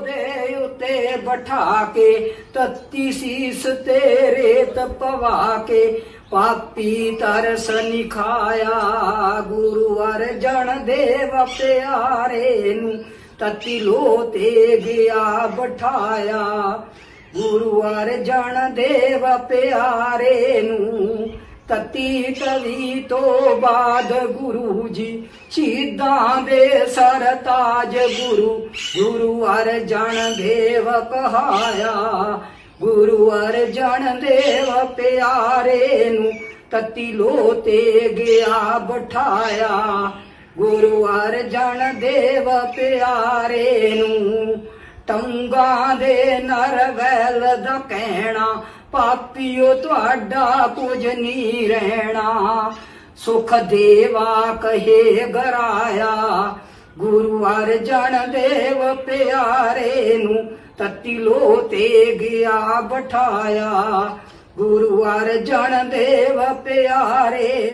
ਦੇ ਉਤੇ ਬਿਠਾ ਕੇ ਤੱਤੀ ਸੀਸ ਤੇਰੇ ਤਪਵਾ ਕੇ ਪਾਪੀ ਤਰਸ ਨਿਖਾਇਆ, ਗੁਰੂ ਅਰਜਨ ਦੇਵ ਪਿਆਰੇ ਨੂੰ ਤਤੀ ਲੋ ਤੇ ਗਿਆ ਬਿਠਾਇਆ, ਗੁਰੂ ਅਰਜਨ ਦੇਵ ਪਿਆਰੇ ਨੂੰ ਤਤੀ ਕਵੀ ਤੋਂ ਬਾਅਦ ਗੁਰੂ ਜੀ ਸ਼ਹੀਦਾਂ ਦੇ ਸਰਤਾਜ ਗੁਰੂ ਗੁਰੂ ਅਰਜਨ ਦੇਵ ਕਹਾਇਆ। ਗੁਰੂ ਅਰਜਨ ਦੇਵ ਪਿਆਰੇ ਨੂੰ ਤਤੀ ਲੋ ਤੇ ਗਿਆ ਬਿਠਾਇਆ। ਗੁਰੂ ਅਰਜਨ ਦੇਵ ਪਿਆਰੇ ਨੂੰ ਟੰਗਾ ਦੇ ਨਰਵੈਲ ਦਾ ਕਹਿਣਾ, ਪਾਪੀਓ ਤੁਹਾਡਾ ਕੁਝ ਨਹੀਂ ਰਹਿਣਾ। ਸੁਖ ਦੇਵਾ ਕਹੇ ਗਰਾਇਆ, ਗੁਰੂ ਅਰਜਨ ਦੇਵ ਪਿਆਰੇ ਨੂੰ ਤਤੀ ਲੋ ਤੇ ਗਿਆ ਬਿਠਾਇਆ। ਗੁਰੂ ਅਰਜਨ ਦੇਵ ਪਿਆਰੇ